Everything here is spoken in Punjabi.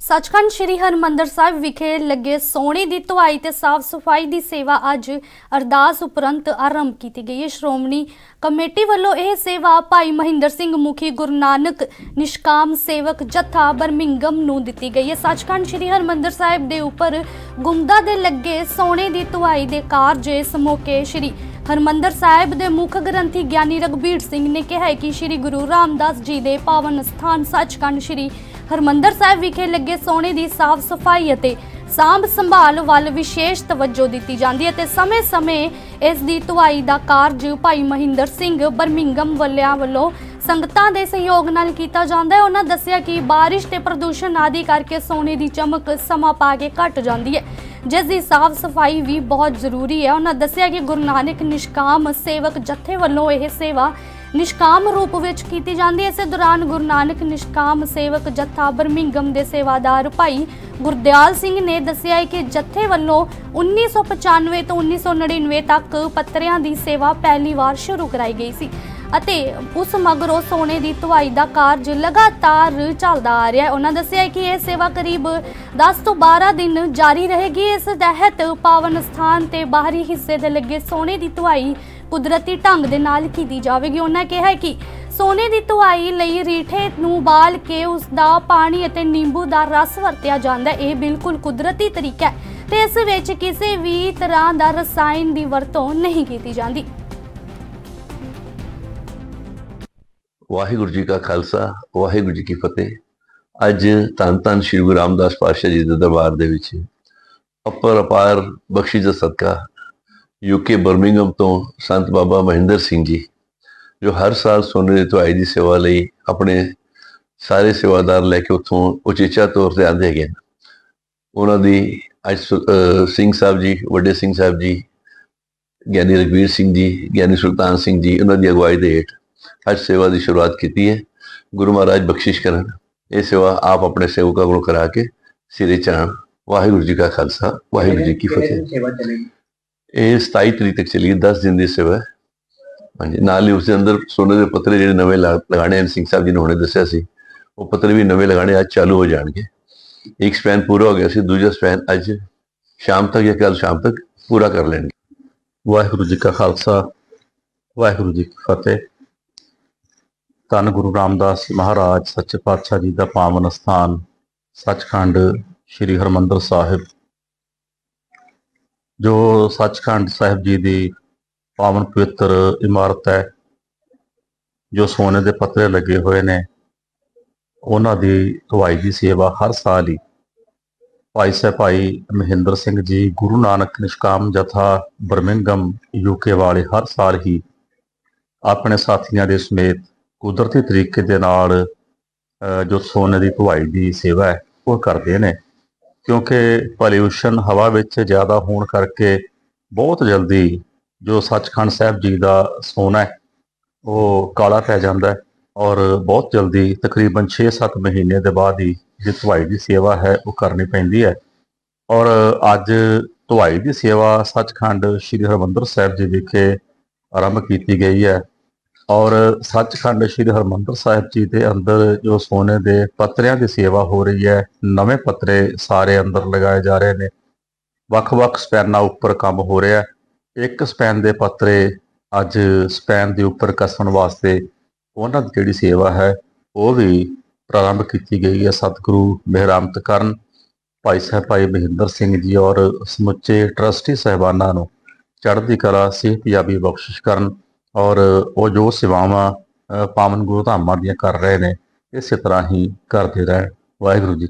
ਸੱਚਖੰਡ ਸ੍ਰੀ ਹਰਮੰਦਰ ਸਾਹਿਬ ਵਿਖੇ ਲੱਗੇ ਸੋਨੇ ਦੀ ਧੁਆਈ ਤੇ ਸਾਫ਼ ਸਫ਼ਾਈ ਦੀ ਸੇਵਾ ਅੱਜ ਅਰਦਾਸ ਉਪਰੰਤ ਆਰੰਭ ਕੀਤੀ ਗਈ ਹੈ। ਸ਼੍ਰੋਮਣੀ ਕਮੇਟੀ ਵੱਲੋਂ ਇਹ ਸੇਵਾ ਭਾਈ ਮਹਿੰਦਰ ਸਿੰਘ ਮੁਖੀ ਗੁਰੂ ਨਾਨਕ ਨਿਸ਼ਕਾਮ ਸੇਵਕ ਜਥਾ ਬਰਮਿੰਗਮ ਨੂੰ ਦਿੱਤੀ ਗਈ ਹੈ। ਸੱਚਖੰਡ ਸ੍ਰੀ ਹਰਮੰਦਰ ਸਾਹਿਬ ਦੇ ਉੱਪਰ ਗੁੰਮਦਾ ਦੇ ਲੱਗੇ ਸੋਨੇ ਦੀ ਧੁਆਈ ਦੇ ਕਾਰਜ ਇਸ ਮੌਕੇ ਸ੍ਰੀ ਹਰਮੰਦਰ ਸਾਹਿਬ ਦੇ ਮੁੱਖ ਗ੍ਰੰਥੀ ਗਿਆਨੀ ਰਗਬੀਰ ਸਿੰਘ ਨੇ ਕਿਹਾ ਕਿ ਸ੍ਰੀ ਗੁਰੂ ਰਾਮਦਾਸ ਜੀ ਦੇ ਪਾਵਨ ਸਥਾਨ ਸੱਚਖੰਡ ਸ੍ਰੀ ਹਰਮੰਦਰ ਸਾਹਿਬ ਵਿਖੇ ਲੱਗੇ ਸੋਨੇ ਦੀ ਸਾਫ਼ ਸਫ਼ਾਈ ਅਤੇ ਸਾਂਭ ਸੰਭਾਲ ਵੱਲ ਵਿਸ਼ੇਸ਼ ਤਵੱਜੋ ਦਿੱਤੀ ਜਾਂਦੀ ਹੈ ਤੇ ਸਮੇਂ-ਸਮੇਂ ਇਸ ਦੀ ਧੁਆਈ ਦਾ ਕਾਰਜ ਭਾਈ ਮਹਿੰਦਰ ਸਿੰਘ ਬਰਮਿੰਗਮ ਵੱਲਿਆਂ ਵੱਲੋਂ ਸੰਗਤਾਂ ਦੇ ਸਹਿਯੋਗ ਨਾਲ ਕੀਤਾ ਜਾਂਦਾ ਹੈ। ਉਹਨਾਂ ਦੱਸਿਆ ਕਿ ਬਾਰਿਸ਼ ਤੇ ਪ੍ਰਦੂਸ਼ਣ ਆਦਿ ਕਰਕੇ ਸੋਨੇ ਦੀ ਚਮਕ ਸਮਾਂ ਪਾ ਕੇ ਘਟ ਜਾਂਦੀ ਹੈ। ਜਿਸ ਦੀ ਸਾਫ਼ ਸਫ਼ਾਈ ਵੀ ਬਹੁਤ ਜ਼ਰੂਰੀ ਹੈ। ਉਹਨਾਂ ਦੱਸਿਆ ਕਿ ਗੁਰੂ ਨਾਨਕ ਨਿਸ਼ਕਾਮ ਸੇਵਕ ਜਥੇ ਵੱਲੋਂ ਇਹ ਸੇਵਾ ਨਿਸ਼ਕਾਮ ਰੂਪ ਵਿੱਚ ਕੀਤੀ ਜਾਂਦੀ ਹੈ। ਇਸੇ ਦੌਰਾਨ ਗੁਰੂ ਨਾਨਕ ਨਿਸ਼ਕਾਮ ਸੇਵਕ ਜਥਾ ਬਰਮਿੰਗਮ ਦੇ ਸੇਵਾਦਾਰ ਭਾਈ ਗੁਰਦਿਆਲ ਸਿੰਘ ਨੇ ਦੱਸਿਆ ਹੈ ਕਿ ਜਥੇ ਵੱਲੋਂ 1995 ਤੋਂ 1999 ਤੱਕ ਪੱਤਰਿਆਂ ਦੀ ਸੇਵਾ ਪਹਿਲੀ ਵਾਰ ਸ਼ੁਰੂ ਕਰਾਈ ਗਈ ਸੀ। ਅਤੇ ਉਸ ਮਗਰੋਂ ਸੋਨੇ ਦੀ ਧੁਆਈ ਦਾ ਕਾਰਜ ਲਗਾਤਾਰ ਚੱਲਦਾ ਆ ਰਿਹਾ ਹੈ। ਉਹਨਾਂ ਦੱਸਿਆ ਕਿ ਇਹ ਸੇਵਾ ਕਰੀਬ 10 ਤੋਂ 12 ਦਿਨ ਜਾਰੀ ਰਹੇਗੀ। ਇਸ ਤਹਿਤ ਪਾਵਨ ਸਥਾਨ ਤੇ ਬਾਹਰੀ ਹਿੱਸੇ ਦੇ ਲੱਗੇ ਸੋਨੇ ਦੀ ਧੁਆਈ ਕੁਦਰਤੀ ਢੰਗ ਦੇ ਨਾਲ ਕੀਤੀ ਜਾਵੇਗੀ। ਉਹਨਾਂ ਕਿਹਾ ਕਿ ਸੋਨੇ ਦੀ ਧੁਆਈ ਲਈ ਰੀਠੇ ਨੂੰ ਬਾਲ ਕੇ ਉਸ ਦਾ ਪਾਣੀ ਅਤੇ ਨਿੰਬੂ ਦਾ ਰਸ ਵਰਤਿਆ ਜਾਂਦਾ ਹੈ। ਇਹ ਬਿਲਕੁਲ ਕੁਦਰਤੀ ਤਰੀਕਾ ਹੈ ਤੇ ਇਸ ਵਿੱਚ ਕਿਸੇ ਵੀ ਤਰ੍ਹਾਂ ਦਾ ਰਸਾਇਣ ਦੀ ਵਰਤੋਂ ਨਹੀਂ ਕੀਤੀ ਜਾਂਦੀ। ਵਾਹਿਗੁਰੂ ਜੀ ਕਾ ਖਾਲਸਾ, ਵਾਹਿਗੁਰੂ ਜੀ ਕੀ ਫਤਿਹ। ਅੱਜ ਧੰਨ ਧੰਨ ਸ਼੍ਰੀ ਗੁਰੂ ਰਾਮਦਾਸ ਪਾਤਸ਼ਾਹ ਜੀ ਦੇ ਦਰਬਾਰ ਦੇ ਵਿੱਚ ਅਪਰ ਅਪਾਰ ਬਖਸ਼ਿਸ਼ ਦਾ ਸਦਕਾ ਯੂਕੇ ਬਰਮਿੰਗਮ ਤੋਂ ਸੰਤ ਬਾਬਾ ਮਹਿੰਦਰ ਸਿੰਘ ਜੀ, ਜੋ ਹਰ ਸਾਲ ਸੋਨੇ ਦੀ ਧੁਆਈ ਦੀ ਸੇਵਾ ਲਈ ਆਪਣੇ ਸਾਰੇ ਸੇਵਾਦਾਰ ਲੈ ਕੇ ਉੱਥੋਂ ਉਚੇਚਾ ਤੌਰ ਤੇ ਆਉਂਦੇ ਹੈਗੇ ਨੇ। ਉਹਨਾਂ ਦੀ ਅੱਜ ਸਿੰਘ ਸਾਹਿਬ ਜੀ, ਵੱਡੇ ਸਿੰਘ ਸਾਹਿਬ ਜੀ, ਗਿਆਨੀ ਰਗਵੀਰ ਸਿੰਘ ਜੀ, ਗਿਆਨੀ ਸੁਲਤਾਨ ਸਿੰਘ ਜੀ, ਉਹਨਾਂ ਦੀ ਅਗਵਾਈ ਦੇ ਹੇਠ ਅੱਜ ਸੇਵਾ ਦੀ ਸ਼ੁਰੂਆਤ ਕੀਤੀ ਹੈ ਗੁਰੂ ਮਹਾਰਾਜ ਬਖਸ਼ਿਸ਼ ਕਰਨ ਇਹ ਸੇਵਾ ਆਪ ਆਪਣੇ ਸੇਵਕਾਂ ਕੋਲੋਂ ਕਰਾ ਕੇ ਸਿਰੇ ਚੜ੍ਹਨ ਵਾਹਿਗੁਰੂ ਜੀ ਕਾ ਖਾਲਸਾ ਵਾਹਿਗੁਰੂ ਜੀ ਕੀ ਫਤਿਹ ਸੇਵਾ ਚਲੇਗੀ ਇਹ 27 ਤਰੀਕ ਤੱਕ ਚੱਲੀ 10 ਦਿਨ ਦੀ ਸੇਵਾ ਹਾਂਜੀ ਨਾਲ ਹੀ ਉਸ ਦੇ ਅੰਦਰ ਸੋਨੇ ਦੇ ਪੱਤਰੇ ਜਿਹੜੇ ਨਵੇਂ ਲਾ- ਲਗਾਣੇ ਹਨ ਸਿੰਘ ਸਾਹਿਬ ਜੀ ਨੇ ਹੁਣੇ ਦੱਸਿਆ ਸੀ ਉਹ ਪੱਤਰੇ ਵੀ ਨਵੇਂ ਲਗਾਣੇ ਅੱਜ ਚਾਲੂ ਹੋ ਜਾਣਗੇ ਇੱਕ ਸਪੈਨ ਪੂਰਾ ਹੋ ਗਿਆ ਸੀ ਦੂਜਾ ਸਪੈਨ ਅੱਜ ਸ਼ਾਮ ਤੱਕ ਜਾਂ ਕੱਲ ਸ਼ਾਮ ਤੱਕ ਪੂਰਾ ਕਰ ਲੈਣਗੇ ਵਾਹਿਗੁਰੂ ਜੀ ਕਾ ਖਾਲਸਾ ਵਾਹਿਗੁਰੂ ਜੀ ਕੀ ਫਤਿਹ ਧੰਨ ਗੁਰੂ ਰਾਮਦਾਸ ਮਹਾਰਾਜ, ਸੱਚੇ ਪਾਤਸ਼ਾਹ ਜੀ ਦਾ ਪਾਵਨ ਸਥਾਨ, ਸੱਚਖੰਡ ਸ੍ਰੀ ਹਰਮੰਦਰ ਸਾਹਿਬ। ਜੋ ਸੱਚਖੰਡ ਸਾਹਿਬ ਜੀ ਦੀ ਪਾਵਨ ਪਵਿੱਤਰ ਇਮਾਰਤ ਹੈ, ਜੋ ਸੋਨੇ ਦੇ ਪੱਤਰੇ ਲੱਗੇ ਹੋਏ ਨੇ, ਉਹਨਾਂ ਦੀ ਧੁਆਈ ਦੀ ਸੇਵਾ ਹਰ ਸਾਲ ਹੀ। ਭਾਈ ਸਾਹਿਬ ਭਾਈ ਮਹਿੰਦਰ ਸਿੰਘ ਜੀ, ਗੁਰੂ ਨਾਨਕ ਨਿਸ਼ਕਾਮ ਜਥਾ ਬਰਮਿੰਗਮ ਯੂਕੇ ਵਾਲੇ ਹਰ ਸਾਲ ਹੀ ਆਪਣੇ ਸਾਥੀਆਂ ਦੇ ਸਮੇਤ ਕੁਦਰਤੀ ਤਰੀਕੇ ਦੇ ਨਾਲ ਜੋ ਸੋਨੇ ਦੀ ਧੁਆਈ ਦੀ ਸੇਵਾ ਹੈ, ਉਹ ਕਰਦੇ ਨੇ। ਕਿਉਂਕਿ ਪੋਲਿਊਸ਼ਨ ਹਵਾ ਵਿੱਚ ਜ਼ਿਆਦਾ ਹੋਣ ਕਰਕੇ ਬਹੁਤ ਜਲਦੀ ਜੋ ਸੱਚਖੰਡ ਸਾਹਿਬ ਜੀ ਦਾ ਸੋਨਾ ਹੈ, ਉਹ ਕਾਲਾ ਪੈ ਜਾਂਦਾ ਹੈ ਔਰ ਬਹੁਤ ਜਲਦੀ ਤਕਰੀਬਨ 6-7 ਮਹੀਨੇ ਦੇ ਬਾਅਦ ਹੀ ਜੇ ਧੁਆਈ ਦੀ ਸੇਵਾ ਹੈ, ਉਹ ਕਰਨੀ ਪੈਂਦੀ ਹੈ। ਔਰ ਅੱਜ ਧੁਆਈ ਦੀ ਸੇਵਾ ਸੱਚਖੰਡ ਸ੍ਰੀ ਹਰਮੰਦਰ ਸਾਹਿਬ ਜੀ ਵਿਖੇ ਆਰੰਭ ਕੀਤੀ ਗਈ ਹੈ। ਔਰ ਸੱਚਖੰਡ ਸ੍ਰੀ ਹਰਮੰਦਰ ਸਾਹਿਬ ਜੀ ਦੇ ਅੰਦਰ ਜੋ ਸੋਨੇ ਦੇ ਪੱਤਰਿਆਂ ਦੀ ਸੇਵਾ ਹੋ ਰਹੀ ਹੈ, ਨਵੇਂ ਪੱਤਰੇ ਸਾਰੇ ਅੰਦਰ ਲਗਾਏ ਜਾ ਰਹੇ ਨੇ। ਵੱਖ-ਵੱਖ ਸਪੈਨਾਂ ਉੱਪਰ ਕੰਮ ਹੋ ਰਿਹਾ ਇੱਕ ਸਪੈਨ ਦੇ ਪੱਤਰੇ ਅੱਜ ਸਪੈਨ ਦੇ ਉੱਪਰ ਕੱਸਣ ਵਾਸਤੇ ਉਹਨਾਂ ਦੀ ਜਿਹੜੀ ਸੇਵਾ ਹੈ, ਉਹ ਵੀ ਪ੍ਰਾਰੰਭ ਕੀਤੀ ਗਈ ਹੈ ਸਤਿਗੁਰੂ ਮਿਹਰਾਮਤ ਕਰਨ। ਭਾਈ ਸਾਹਿਬ ਭਾਈ ਮਹਿੰਦਰ ਸਿੰਘ ਜੀ ਔਰ ਸਮੁੱਚੇ ਟਰਸਟੀ ਸਹਿਬਾਨਾਂ ਨੂੰ ਚੜ੍ਹਦੀ ਕਲਾ ਸਿਹਤਯਾਬੀ ਬਖਸ਼ਿਸ਼ ਕਰਨ। ਔਰ ਉਹ ਜੋ ਸੇਵਾਵਾਂ ਪਾਵਨ ਗੁਰੂ ਧਾਮਾਂ ਦੀਆਂ ਕਰ ਰਹੇ ਨੇ, ਇਸੇ ਤਰ੍ਹਾਂ ਹੀ ਕਰਦੇ ਰਹਿਣ। ਵਾਹਿਗੁਰੂ ਜੀ